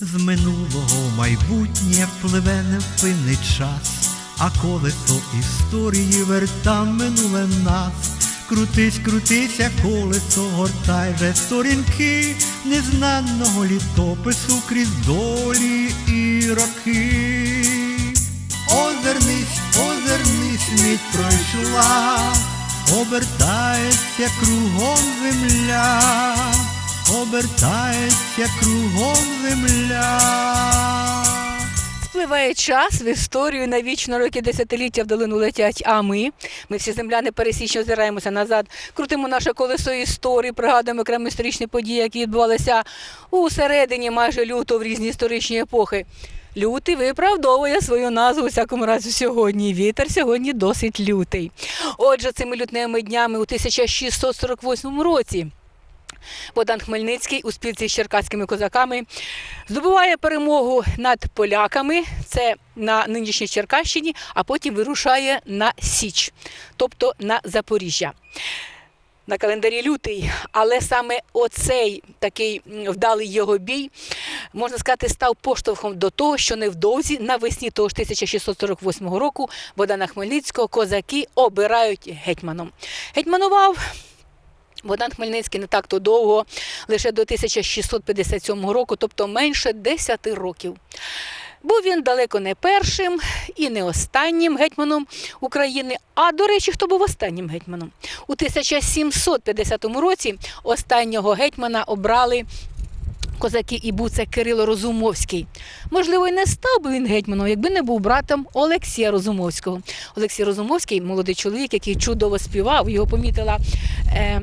З минулого майбутнє пливе невпинний час, а колесо історії верта минуле нас. Крутись, крутися, колесо, гортай же сторінки незнаного літопису крізь долі і роки. Озирнись, озирнись, мить пройшла, обертається кругом земля, обертається кругом земля. Спливає час в історію навічно роки десятиліття в долину летять. А ми, ми всі земляни пересічно озираємося назад, крутимо наше колесо історії, пригадуємо окремі історичні події, які відбувалися у середині майже лютого в різні історичні епохи. Лютий виправдовує свою назву у всякому разі сьогодні. Вітер сьогодні досить лютий. Отже, цими лютними днями у 1648 році Богдан Хмельницький у спілці з черкаськими козаками здобуває перемогу над поляками, це на нинішній Черкащині, а потім вирушає на Січ, тобто на Запоріжжя. На календарі лютий, але саме оцей такий вдалий його бій, можна сказати, став поштовхом до того, що невдовзі навесні того ж 1648 року Богдана Хмельницького козаки обирають гетьманом. Гетьманував Богдан Хмельницький не так то довго, лише до 1657 року, тобто менше 10 років. Був він далеко не першим і не останнім гетьманом України. А до речі, хто був останнім гетьманом? У 1750 році останнього гетьмана обрали козаки, і був це Кирило Розумовський. Можливо, і не став би він гетьманом, якби не був братом Олексія Розумовського. Олексій Розумовський, молодий чоловік, який чудово співав, його помітила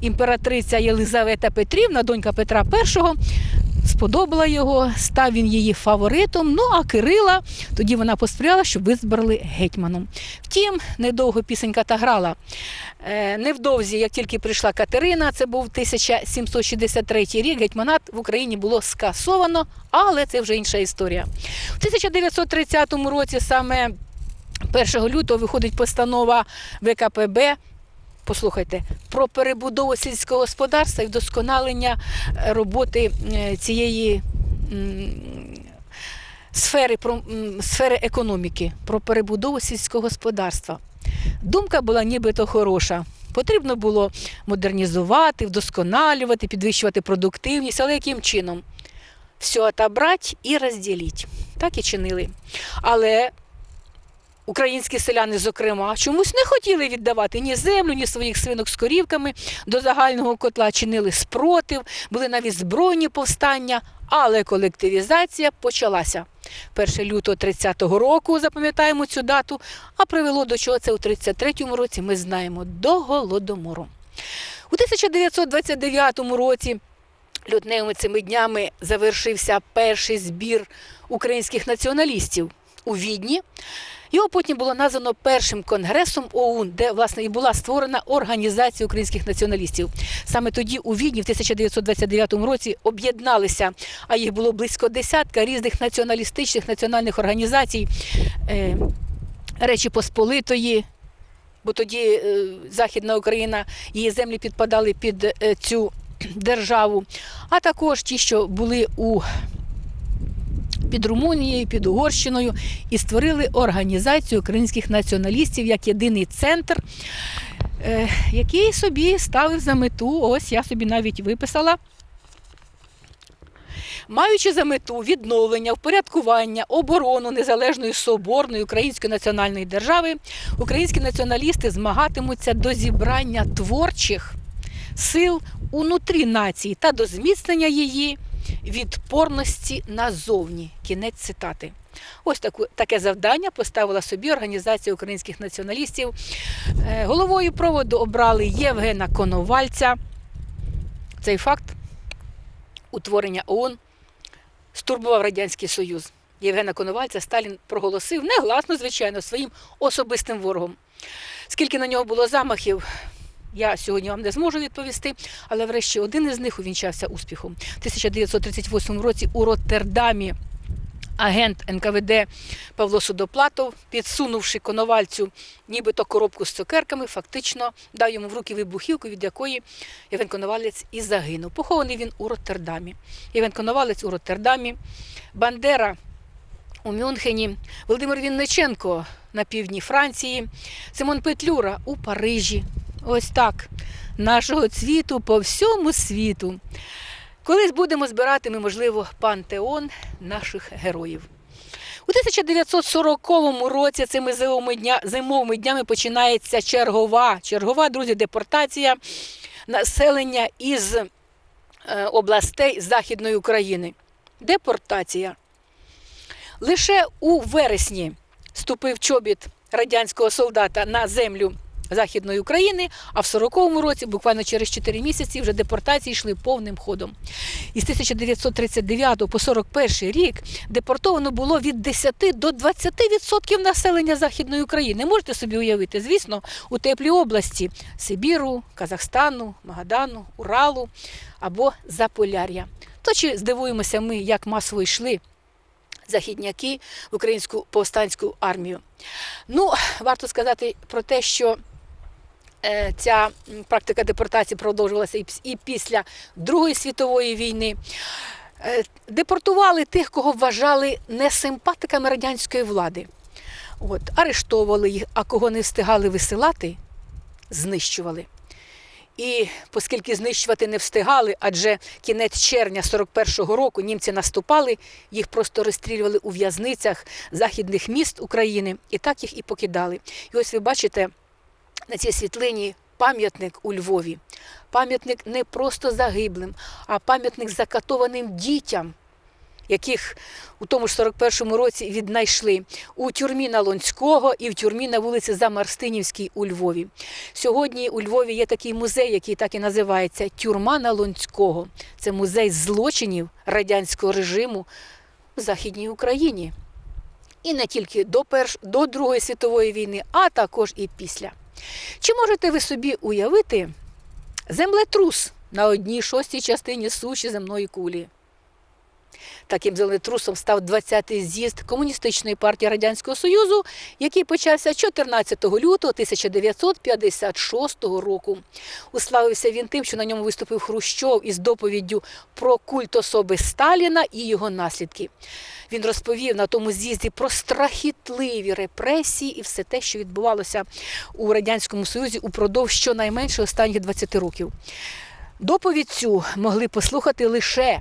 імператриця Єлизавета Петрівна, донька Петра І. Сподобала його, став він її фаворитом. Ну а Кирила тоді вона посприяла, щоб визбрали гетьманом. Втім, недовго пісенька та грала. Е, Невдовзі, як тільки прийшла Катерина, це був 1763 рік, гетьманат в Україні було скасовано, але це вже інша історія. У 1930 році, саме 1 лютого, виходить постанова ВКПБ. Послухайте, про перебудову сільського господарства і вдосконалення е, роботи е, цієї сфери, про, сфери економіки, про перебудову сільського господарства. Думка була нібито хороша. Потрібно було модернізувати, вдосконалювати, підвищувати продуктивність, але яким чином? Все отобрать і розділіть. Так і чинили. Але українські селяни, зокрема, чомусь не хотіли віддавати ні землю, ні своїх свинок з корівками до загального котла, чинили спротив, були навіть збройні повстання, але колективізація почалася. 1 лютого 30-го року, запам'ятаємо цю дату, а привело до чого це у 33-му році, ми знаємо, до голодомору. У 1929 році лютневими цими днями завершився перший збір українських націоналістів у Відні. Його потім було названо першим конгресом ОУН, де власне і була створена організація українських націоналістів. Саме тоді у Відні в 1929 році об'єдналися, а їх було близько десятка різних націоналістичних національних організацій е, Речі Посполитої. Бо тоді е, Західна Україна, її землі підпадали під е, цю державу, а також ті, що були у під Румунією, під Угорщиною, і створили організацію українських націоналістів як єдиний центр, е, який собі ставив за мету, ось я собі навіть виписала. Маючи за мету відновлення, впорядкування, оборону незалежної соборної української національної держави, українські націоналісти змагатимуться до зібрання творчих сил унутрі нації та до зміцнення її відпорності назовні. Кінець цитати. Ось таку, таке завдання поставила собі організація українських націоналістів. Е, Головою проводу обрали Євгена Коновальця. Цей факт утворення ООН стурбував Радянський Союз. Євгена Коновальця Сталін проголосив негласно, звичайно, своїм особистим ворогом. Скільки на нього було замахів, я сьогодні вам не зможу відповісти, але врешті один із них увінчався успіхом. У 1938 році у Роттердамі Агент НКВД Павло Судоплатов, підсунувши коновальцю нібито коробку з цукерками, фактично дав йому в руки вибухівку, від якої Євген Коновалець і загинув. Похований він у Роттердамі. Євген Коновалець у Роттердамі, Бандера у Мюнхені, Володимир Вінниченко на півдні Франції, Симон Петлюра у Парижі. Ось так. Нашого цвіту по всьому світу. Колись будемо збирати ми, можливо, пантеон наших героїв. У 1940 році цими зимовими, дня, зимовими днями починається чергова, чергова, друзі, депортація населення із е, областей Західної України. Депортація. Лише у вересні ступив чобіт радянського солдата на землю Західної України, а в 40-му році, буквально через 4 місяці, вже депортації йшли повним ходом. Із 1939 по 41 рік депортовано було від 10 до 20% населення Західної України. Можете собі уявити, звісно, у теплій області Сибіру, Казахстану, Магадану, Уралу або Заполяр'я. То чи здивуємося ми, як масово йшли західняки в українську повстанську армію? Ну, варто сказати про те, що ця практика депортації продовжувалася і після Другої світової війни. Е, Депортували тих, кого вважали несимпатиками радянської влади. От, арештовували їх, а кого не встигали висилати, знищували. І оскільки знищувати не встигали, адже кінець червня 41-го року німці наступали, їх просто розстрілювали у в'язницях західних міст України і так їх і покидали. І ось ви бачите на цій світлині пам'ятник у Львові. Пам'ятник не просто загиблим, а пам'ятник закатованим дітям, яких у тому ж 41-му році віднайшли у тюрмі на Лонського і в тюрмі на вулиці Замарстинівській у Львові. Сьогодні у Львові є такий музей, який так і називається Тюрма на Лонського. Це музей злочинів радянського режиму в Західній Україні. І не тільки до, перш... до Другої світової війни, а також і після. Чи можете ви собі уявити землетрус на одній шостій частині суші земної кулі? Таким землетрусом став 20-й з'їзд Комуністичної партії Радянського Союзу, який почався 14 лютого 1956 року. Уславився він тим, що на ньому виступив Хрущов із доповіддю про культ особи Сталіна і його наслідки. Він розповів на тому з'їзді про страхітливі репресії і все те, що відбувалося у Радянському Союзі упродовж щонайменше останніх 20 років. Доповідь цю могли послухати лише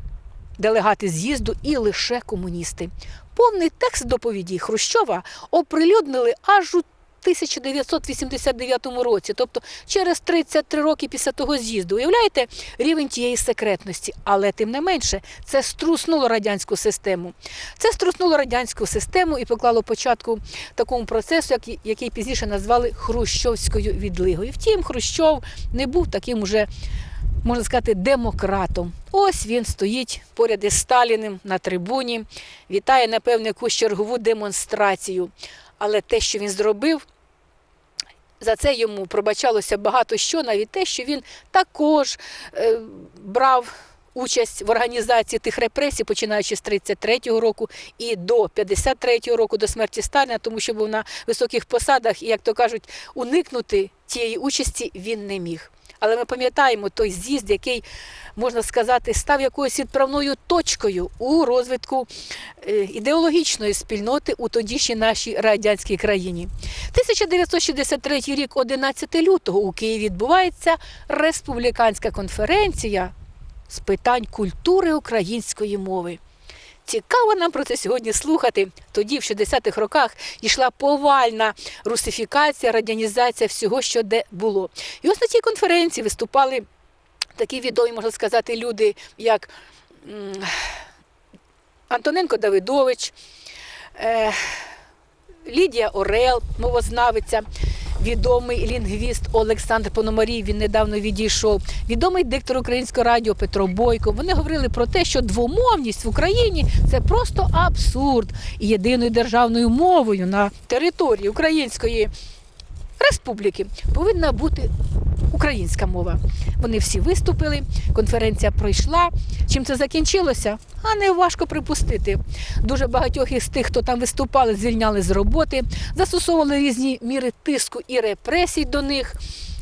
делегати з'їзду і лише комуністи. Повний текст доповіді Хрущова оприлюднили аж у 1989 році, тобто через 33 роки після того з'їзду. Уявляєте рівень тієї секретності, але тим не менше це струснуло радянську систему. Це струснуло радянську систему і поклало початку такому процесу, який- пізніше назвали Хрущовською відлигою. Втім, Хрущов не був таким уже можна сказати, демократом. Ось він стоїть поряд із Сталіним на трибуні, вітає, напевно, якусь чергову демонстрацію. Але те, що він зробив, за це йому пробачалося багато що, навіть те, що він також е, брав. Участь в організації тих репресій, починаючи з 33-го року і до 53-го року до смерті Сталіна, тому що був на високих посадах, і як то кажуть, уникнути тієї участі він не міг. Але ми пам'ятаємо той з'їзд, який, можна сказати, став якоюсь відправною точкою у розвитку е, ідеологічної спільноти у тодішній нашій радянській країні. 1963 рік, 11 лютого, у Києві відбувається республіканська конференція з питань культури української мови. Цікаво нам про це сьогодні слухати. Тоді, в 60-х роках, йшла повальна русифікація, радянізація всього, що де було. І ось на цій конференції виступали такі відомі, можна сказати, люди, як Антоненко Давидович, е, Лідія Орел, мовознавиця, відомий лінгвіст Олександр Пономарій, він недавно відійшов, відомий диктор українського радіо Петро Бойко. Вони говорили про те, що двомовність в Україні це просто абсурд. І єдиною державною мовою на території Української республіки повинна бути українська мова. Вони всі виступили, конференція пройшла. Чим це закінчилося? А не важко припустити. Дуже багатьох із тих, хто там виступали, звільняли з роботи, застосовували різні міри тиску і репресій до них.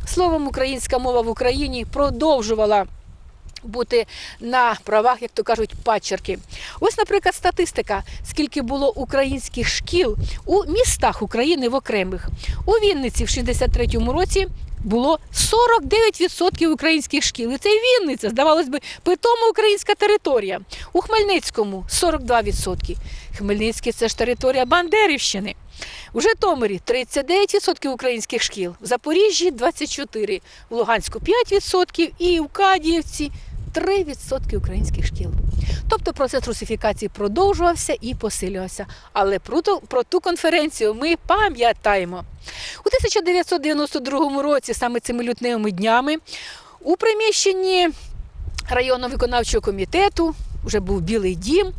Словом, українська мова в Україні продовжувала бути на правах, як то кажуть, падчерки. Ось, наприклад, статистика, скільки було українських шкіл у містах України в окремих. У Вінниці в 63-му році було 49% українських шкіл. І це Вінниця, здавалось би, питома українська територія. У Хмельницькому 42%. Хмельницький це ж територія Бандерівщини. У Житомирі 39% українських шкіл, в Запоріжжі 24%, в Луганську 5% і в Кадіївці 3% українських шкіл. Тобто процес русифікації продовжувався і посилювався. Але про ту, про ту конференцію ми пам'ятаємо. У 1992 році, саме цими лютневими днями, у приміщенні районного виконавчого комітету вже був Білий дім.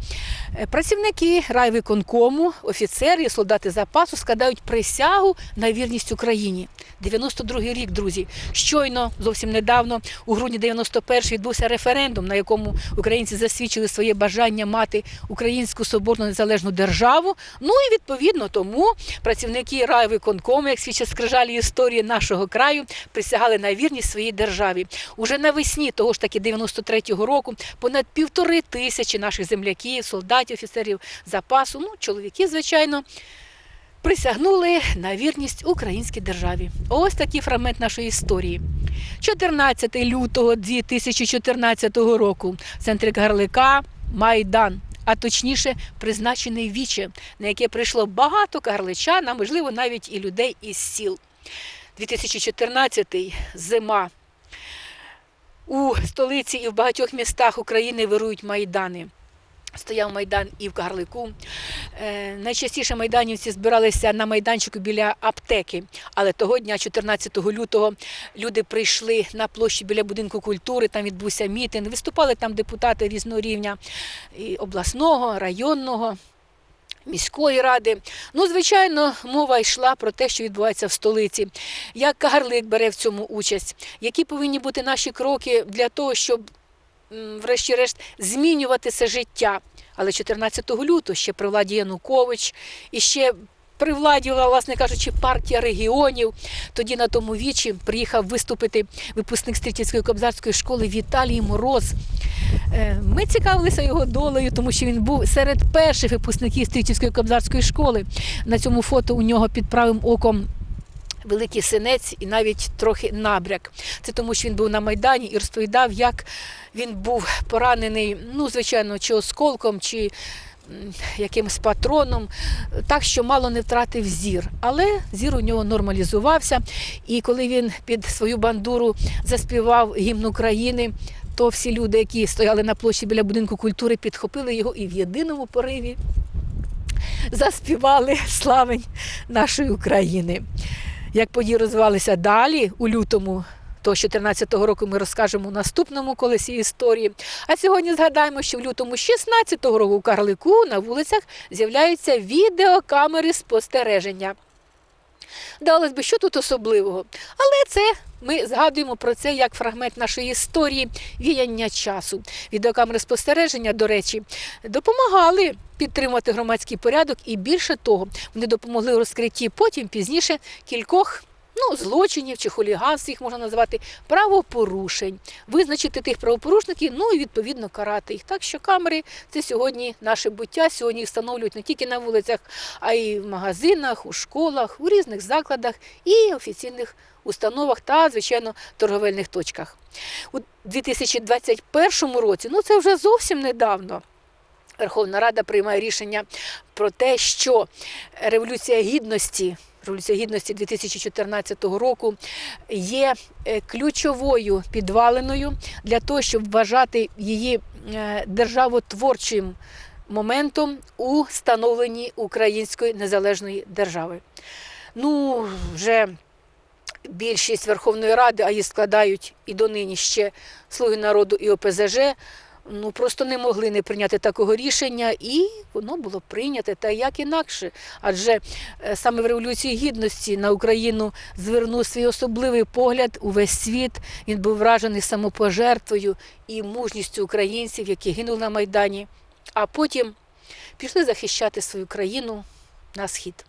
Е, Працівники райвиконкому, офіцери солдати запасу складають присягу на вірність Україні. 92-й рік, друзі. Щойно, зовсім недавно, у грудні 91 відбувся референдум, на якому українці засвідчили своє бажання мати українську соборну незалежну державу. Ну і відповідно тому працівники райвиконкому, як свідчать скрижалі історії нашого краю, присягали на вірність своїй державі. Уже навесні того ж таки 93-го року понад півтори тисячі наших земляків, солдатів, офіцерів запасу, ну чоловіки, звичайно. Присягнули на вірність українській державі. Ось такий фрагмент нашої історії. 14 лютого 2014 року в центрі Гарлика Майдан, а точніше призначений віче, на яке прийшло багато карличан, а можливо навіть і людей із сіл. 2014 зима. У столиці і в багатьох містах України вирують майдани. Стояв майдан і в Карлику. Е, найчастіше майданівці збиралися на майданчику біля аптеки. Але того дня, 14 лютого, люди прийшли на площі біля будинку культури. Там відбувся мітинг. Виступали там депутати різного рівня і обласного, районного. Міської ради. Ну, звичайно, мова йшла про те, що відбувається в столиці. Як Кагарлик бере в цьому участь, які повинні бути наші кроки для того, щоб врешті-решт змінювати це життя. Але 14 лютого ще при владі Янукович і ще при владі, власне кажучи, партія регіонів. Тоді на тому вічі приїхав виступити випускник Стрітівської кобзарської школи Віталій Мороз. Е, Ми цікавилися його долею, тому що він був серед перших випускників Стрітівської кобзарської школи. На цьому фото у нього під правим оком великий синець і навіть трохи набряк. Це тому, що він був на Майдані і розповідав, як він був поранений, ну, звичайно, чи осколком, чи якимось патроном, так що мало не втратив зір. Але зір у нього нормалізувався. І коли він під свою бандуру заспівав гімн України, то всі люди, які стояли на площі біля будинку культури, підхопили його і в єдиному пориві заспівали славень нашої України. Як події розвивалися далі у лютому, то 14-го року ми розкажемо у наступному колесі історії. А сьогодні згадаємо, що в лютому 16-го року у Карлику на вулицях з'являються відеокамери спостереження. Здавалось би, що тут особливого? Але це ми згадуємо про це як фрагмент нашої історії віяння часу. Відеокамери спостереження, до речі, допомагали підтримувати громадський порядок, і більше того, вони допомогли розкритті потім пізніше кількох. Ну, злочинів чи хуліганств їх можна назвати правопорушень, визначити тих правопорушників, ну і відповідно карати їх. Так що камери це сьогодні наше буття. Сьогодні їх встановлюють не тільки на вулицях, а й в магазинах, у школах, у різних закладах і офіційних установах та, звичайно, торговельних точках. У 2021 році, ну це вже зовсім недавно. Верховна Рада приймає рішення про те, що Революція Гідності, Революція Гідності 2014 року є е, ключовою підваленою для того, щоб вважати її е, державотворчим моментом у становленні української незалежної держави. Ну, вже більшість Верховної Ради, а її складають і донині ще Слуги народу і ОПЗЖ, ну просто не могли не прийняти такого рішення, і воно було прийняте та як інакше. Адже е, саме в Революції Гідності на Україну звернув свій особливий погляд увесь світ. Він був вражений самопожертвою і мужністю українців, які гинули на Майдані, а потім пішли захищати свою країну на схід.